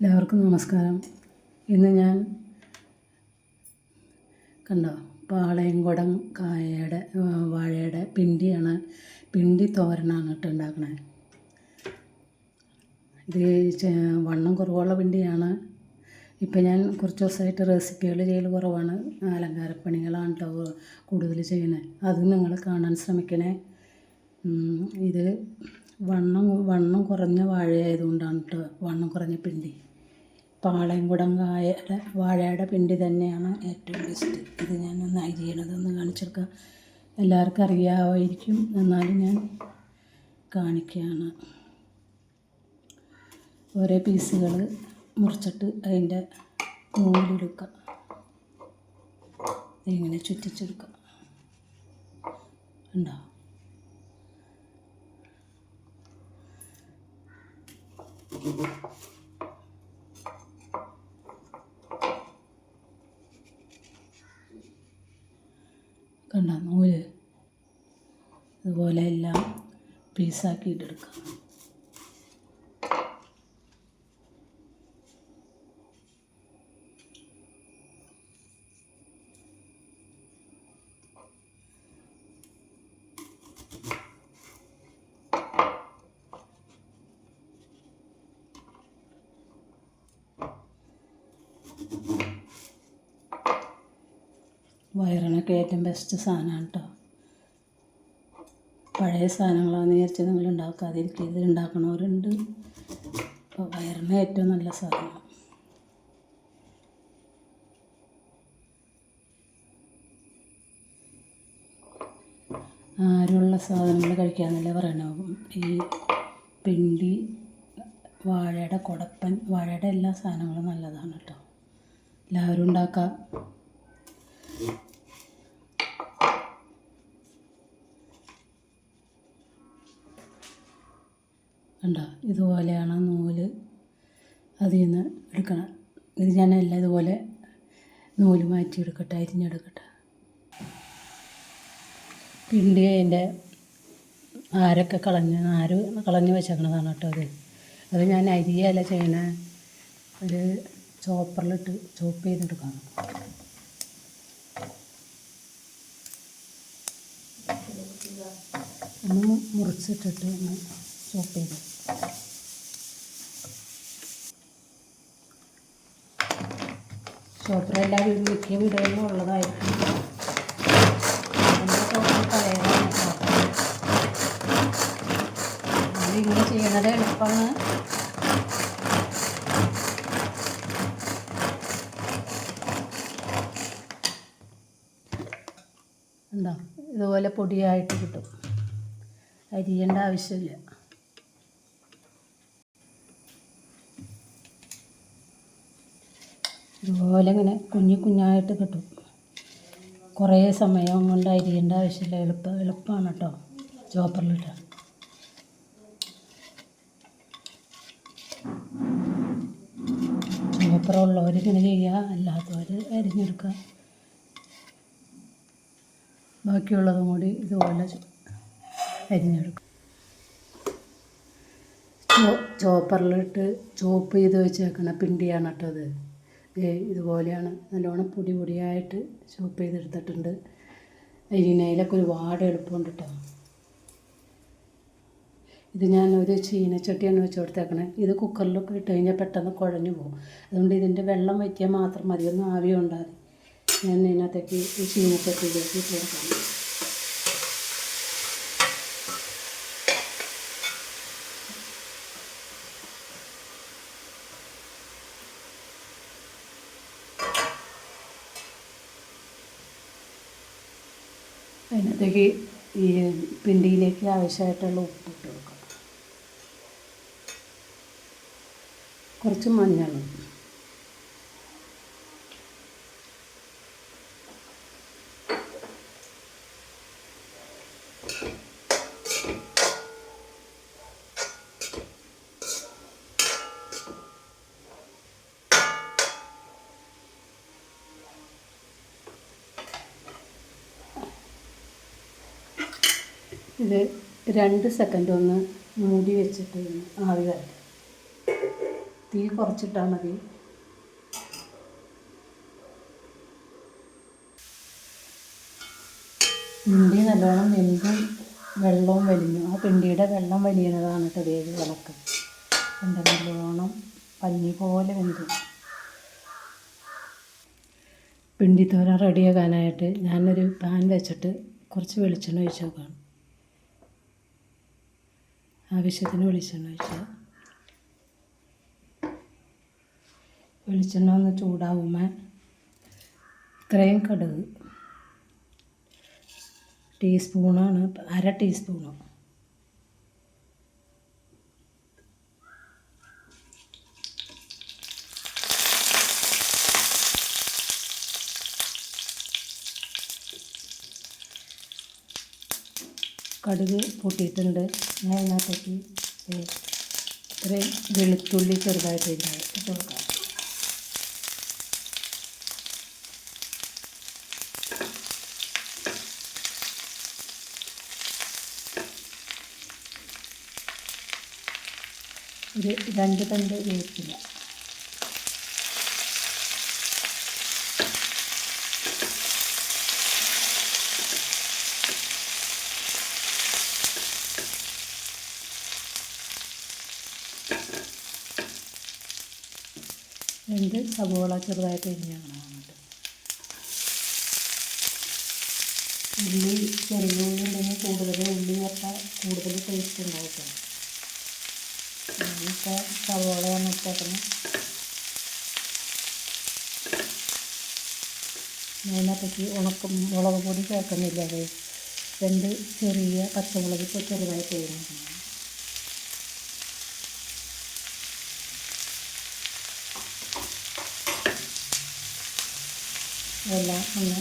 എല്ലാവർക്കും നമസ്കാരം. ഇന്ന് ഞാൻ കണ്ടോ പാളയംകുടം കായയുടെ വാഴയുടെ പിണ്ടിയാണ് പിണ്ടി തോരനാണ് കേട്ടോ ഉണ്ടാക്കണേ. ഇത് വണ്ണം കുറവുള്ള പിണ്ടിയാണ്. ഇപ്പം ഞാൻ കുറച്ച് ദിവസമായിട്ട് റെസിപ്പികൾ ചെയ്യൽ കുറവാണ്. അലങ്കാരപ്പണികളാണ് കേട്ടോ കൂടുതൽ ചെയ്യുന്നത്. അത് നിങ്ങൾ കാണാൻ ശ്രമിക്കണേ. ഇത് വണ്ണം വണ്ണം കുറഞ്ഞ വാഴയായതുകൊണ്ടാണ് കേട്ടോ വണ്ണം കുറഞ്ഞ പിണ്ടി. പാളയംകുടം കായയുടെ വാഴയുടെ പിണ്ടി തന്നെയാണ് ഏറ്റവും ബെസ്റ്റ് ഇത് ഞാൻ ഒന്ന് അരിയണതൊന്ന് കാണിച്ചെടുക്കാം എല്ലാവർക്കും അറിയാമായിരിക്കും. എന്നാലും ഞാൻ കാണിക്കുകയാണ്. ഓരോ പീസുകൾ മുറിച്ചിട്ട് അതിന്റെ നൂലെടുക്കുക ഇങ്ങനെ ചുറ്റിച്ചെടുക്കുക ഉണ്ടോ കണ്ട നൂൽ അതുപോലെ എല്ലാം പീസാക്കിയിട്ടെടുക്കുക വയറിനൊക്കെ ഏറ്റവും ബെസ്റ്റ് സാധനമാണ് കേട്ടോ പഴയ സാധനങ്ങളാണെന്ന് വിചാരിച്ച് നിങ്ങൾ ഉണ്ടാക്കാതിരിക്കുക ഉണ്ടാക്കണവരുണ്ട് അപ്പോൾ വയറിന് ഏറ്റവും നല്ല സാധനം. ആരുള്ള സാധനങ്ങൾ കഴിക്കാമെന്നല്ലേ പറയണത് ഈ പിണ്ടി വാഴയുടെ കുടപ്പൻ വാഴയുടെ എല്ലാ സാധനങ്ങളും നല്ലതാണ് കേട്ടോ. എല്ലാവരും ഉണ്ടാക്കാം. കണ്ടോ? ഇതുപോലെയാണ് നൂൽ അതിൽ നിന്ന് എടുക്കണം. ഇത് ഞാൻ എല്ലാം ഇതുപോലെ നൂൽ മാറ്റി എടുക്കട്ടെ അരിഞ്ഞെടുക്കട്ടെ. പിണ്ടി അതിന്റെ ആരൊക്കെ കളഞ്ഞ് ആര് കളഞ്ഞ് വെച്ചേക്കണതാണ് കേട്ടോ അത്. അത് ഞാൻ അരിയല്ല ചെയ്യണേ. ഒരു ചോപ്പറിലിട്ട് ചോപ്പ് ചെയ്തെടുക്കണം. ഒന്ന് മുറിച്ചിട്ടിട്ട് ഒന്ന് ചെയ്ത് ചോപ്പർ എല്ലാ വീടും മിക്ക വീടുകളിലും ഉള്ളതായിരിക്കും. എന്റെ ചെയ്യണത് എളുപ്പമാണ്. ഉണ്ടോ ഇതുപോലെ പൊടിയായിട്ട് കിട്ടും. അരിയേണ്ട ആവശ്യമില്ല. ഇതുപോലെ ഇങ്ങനെ കുഞ്ഞു കുഞ്ഞായിട്ട് കിട്ടും. കുറേ സമയം കൊണ്ട് അരിയേണ്ട ആവശ്യമില്ല. എളുപ്പം എളുപ്പമാണ് കേട്ടോ ചോപ്പറിലിട്ട്. ചോപ്പറുള്ളവർ ഇങ്ങനെ ചെയ്യുക അല്ലാത്തവർ അരിഞ്ഞെടുക്കുക ബാക്കിയുള്ളതും കൂടി ഇതുപോലെ അരിഞ്ഞെടുക്കും. ചോപ്പറിലിട്ട് ചോപ്പ് ചെയ്ത് വെച്ചേക്കണ പിണ്ടിയാണ് കേട്ടോ അത് ഇതുപോലെയാണ് നല്ലോണം പൊടി പൊടിയായിട്ട് ചോപ്പ് ചെയ്തെടുത്തിട്ടുണ്ട്. അരിനയിലൊക്കെ ഒരുപാട് എളുപ്പമുണ്ട് കേട്ടോ ഇത് ഞാൻ ഒരു ചീനച്ചട്ടിയാണ് വെച്ച് കൊടുത്തേക്കണേ. ഇത് കുക്കറിലൊക്കെ ഇട്ട് കഴിഞ്ഞാൽ പെട്ടെന്ന് കുഴഞ്ഞു പോകും. അതുകൊണ്ട് ഇതിന്റെ വെള്ളം വറ്റിയാൽ മാത്രം മതി. ഒന്ന് ആവി ഉണ്ടാകും ഞാൻ ഇതിനകത്തേക്ക് ഈ ചീനച്ചട്ടിയിലേക്ക് ഇട്ട് കൊടുക്കാം. അതിനകത്തേക്ക് ഈ പിണ്ടിയിലേക്ക് ആവശ്യമായിട്ടുള്ള ഉപ്പ് ഇട്ട് കൊടുക്കാം. കുറച്ച് മഞ്ഞളും ഇത് രണ്ട് സെക്കൻഡ് ഒന്ന് മൂടി വെച്ചിട്ട് ആവി വരട്ടെ തീ കുറച്ചിട്ടാൽ മതി. പിണ്ടി നല്ലോണം വെന്തും വെള്ളവും വലിഞ്ഞു. ആ പിണ്ടിയുടെ വെള്ളം വലിയണതാണ് കേട്ടോ ഏത് വിളക്ക്. എന്റെ നല്ലോണം പഞ്ഞി പോലെ വെന്തു. പിണ്ടിത്തോര റെഡിയാക്കാനായിട്ട് ഞാനൊരു പാൻ വെച്ചിട്ട് കുറച്ച് വെളിച്ചെണ്ണ ഒഴിച്ച് നോക്കുകയാണ്. ആവശ്യത്തിന് വെളിച്ചെണ്ണ ഒഴിച്ച് വെളിച്ചെണ്ണ ഒന്ന് ചൂടാവുമ്പോൾ ഇത്രയും കടുക് ടീസ്പൂണാണ് അര ടീസ്പൂണ്. കടുക് പൊട്ടിയിട്ടുണ്ട്. ഞാൻ അതിനകത്തേക്ക് ഇത്രയും വെളുത്തുള്ളി ചെറുതായിട്ട് ഇട്ട് കൊടുക്കാം. ഒരു രണ്ട് തണ്ട് വേപ്പില. രണ്ട് സവോള ചെറുതായിട്ട് അരിഞ്ഞാണ് അങ്ങോട്ട് ഉള്ളി ചെറിയ ഉള്ളി ഉണ്ടെങ്കിൽ കൂടുതൽ ഉള്ളി വട്ട കൂടുതൽ ടേസ്റ്റ് ഉണ്ടാവും ഇപ്പോൾ സവോള ഇട്ടേക്കുന്നത് അതിനകത്തേക്ക് ഉണക്കം മുളക് പൊടി ചേർക്കുന്നില്ല രണ്ട് ചെറിയ പച്ചമുളക് ഇപ്പോൾ ചെറുതായിട്ട് എഴുതുന്നു എല്ലാം ഒന്ന്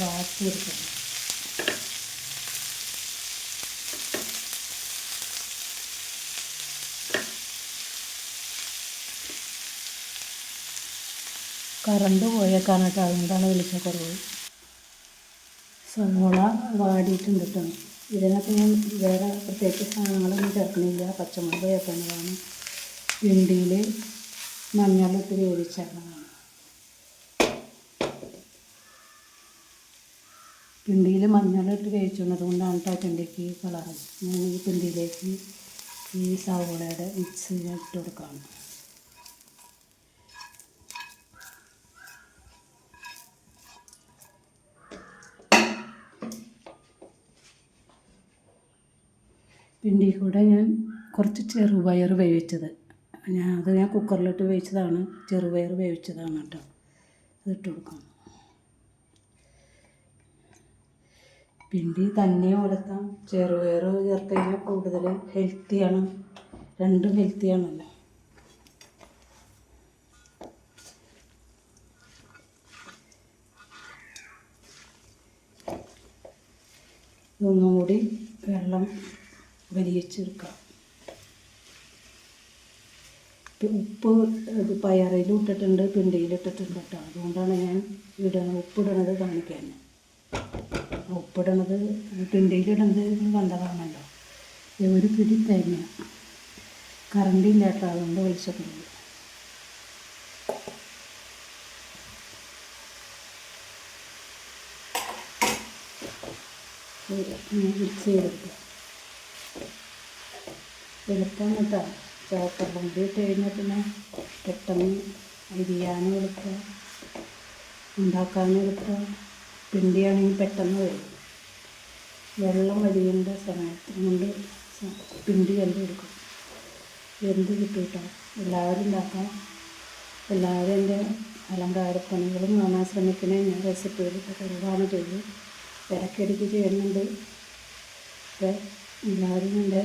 വാട്ടിയെടുക്കണം. കറണ്ട് പോയേക്കാണ് അതുകൊണ്ടാണ് വിളിച്ച കുറവ്. സവോള വാടിയിട്ടുണ്ട് ഇതിനകത്ത് ഞാൻ വേറെ പ്രത്യേകിച്ച് സാധനങ്ങളൊന്നും ചേർക്കണില്ല പച്ചമുളക് ചേർക്കുന്നതാണ് പിണ്ടിയിൽ മഞ്ഞളിട്ട് വേവിച്ചേക്കുന്നതാണ് പിണ്ടിയിൽ മഞ്ഞളിട്ട് വേവിച്ചുള്ളത് കൊണ്ടാണ് കേട്ടോ പിണ്ടിക്ക് കളറ് ഞാൻ ഈ പിണ്ടിയിലേക്ക് ഈ സവോളയുടെ മിക്സ് ഇട്ട് കൊടുക്കുകയാണ് പിണ്ടി കൂടെ ഞാൻ കുറച്ച് ചെറുപയർ വേവിച്ചത്. ഞാൻ അത് ഞാൻ കുക്കറിലിട്ട് വേവിച്ചതാണ്. ചെറുപയർ വേവിച്ചതാണ് കേട്ടോ അതിട്ട് കൊടുക്കണം. പിണ്ടി തന്നെ ഉലർത്താം ചെറുപയർ ചേർത്ത് കഴിഞ്ഞാൽ കൂടുതൽ ഹെൽത്തിയാണ് രണ്ടും ഹെൽത്തിയാണല്ലോ ഇതൊന്നും കൂടി വെള്ളം വലിയിച്ചെടുക്കാം. ഉപ്പ് ഇത് പയറിലും ഇട്ടിട്ടുണ്ട് പിണ്ടിയിലിട്ടിട്ടുണ്ട് കേട്ടോ. അതുകൊണ്ടാണ് ഞാൻ ഇടുന്നത് ഉപ്പിടണത് കാണിക്കാൻ ഉപ്പിടണത് പിണ്ടിയിലിടുന്നത് വന്നതാണല്ലോ. ഒരു പിടി തേങ്ങ. കറണ്ട് ഇല്ല കേട്ടോ അതുകൊണ്ട് വിളിച്ചിട്ടുണ്ട് മിക്സ് എളുപ്പം കേട്ടോ. ചോപ്പർ ഇട്ട് കഴിഞ്ഞാൽ പിന്നെ പെട്ടെന്ന് അരിയാനും എളുപ്പം ഉണ്ടാക്കാനും എളുപ്പം പിണ്ടിയാണെങ്കിൽ പെട്ടെന്ന് വരും. വെള്ളം വലിയേണ്ട സമയത്ത് കൊണ്ട് പിണ്ടി കണ്ടു കൊടുക്കും എന്ത് കിട്ടിയിട്ടോ കേട്ടോ എല്ലാവരും ഉണ്ടാക്കാം എല്ലാവരും എന്റെ അലങ്കാരപ്പണികളും കാണാൻ ശ്രമിക്കണേ. ഞാൻ റെസിപ്പികളൊക്കെ കഴിവാണ് ചെയ്ത് ഇടയ്ക്കിടയ്ക്ക് ചെയ്യുന്നുണ്ട്. എല്ലാവരും എന്റെ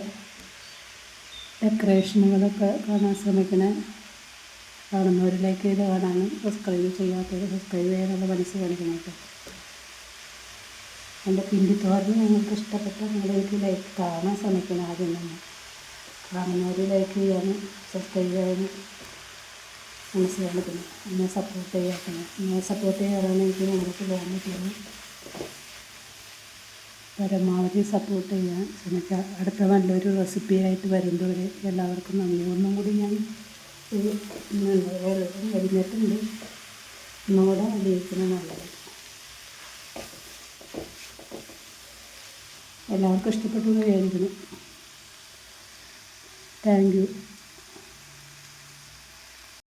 ഡെക്കറേഷനുകളൊക്കെ കാണാൻ ശ്രമിക്കണേ. കാണുന്നവരിലേക്ക് ഇത് കാണാനും സബ്സ്ക്രൈബ് ചെയ്യാത്തവർ സബ്സ്ക്രൈബ് ചെയ്യാനുള്ള മനസ്സ് കാണിക്കണം കേട്ടോ. എന്റെ പിണ്ടിത്തോരന് നിങ്ങൾക്ക് ഇഷ്ടപ്പെട്ട നിങ്ങളെനിക്ക് ലൈക്ക് കാണാൻ ശ്രമിക്കണം ആദ്യം തന്നെ. കാണുന്നവർ ലൈക്ക് ചെയ്യാനും സബ്സ്ക്രൈബ് ചെയ്യാനും മനസ്സ് കാണിക്കണം എന്നെ സപ്പോർട്ട് ചെയ്യാത്തത്. എന്നെ സപ്പോർട്ട് ചെയ്യാറാണ് എനിക്ക് നിങ്ങൾക്ക് പോകാൻ പറ്റുള്ളൂ പരമാവധി സപ്പോർട്ട് ചെയ്യാൻ ശ്രമിക്കുക അടുത്ത നല്ലൊരു റെസിപ്പിയായിട്ട് വരുന്നവരെ എല്ലാവർക്കും നന്ദി. ഒന്നും കൂടി ഞാൻ ഒരു കരിഞ്ഞിട്ടുണ്ട് ഒന്നുകൂടെ ഉപയോഗിക്കുന്നത് നല്ലത് എല്ലാവർക്കും ഇഷ്ടപ്പെട്ടു എന്ന് വിചാരിക്കുന്നു. Thank you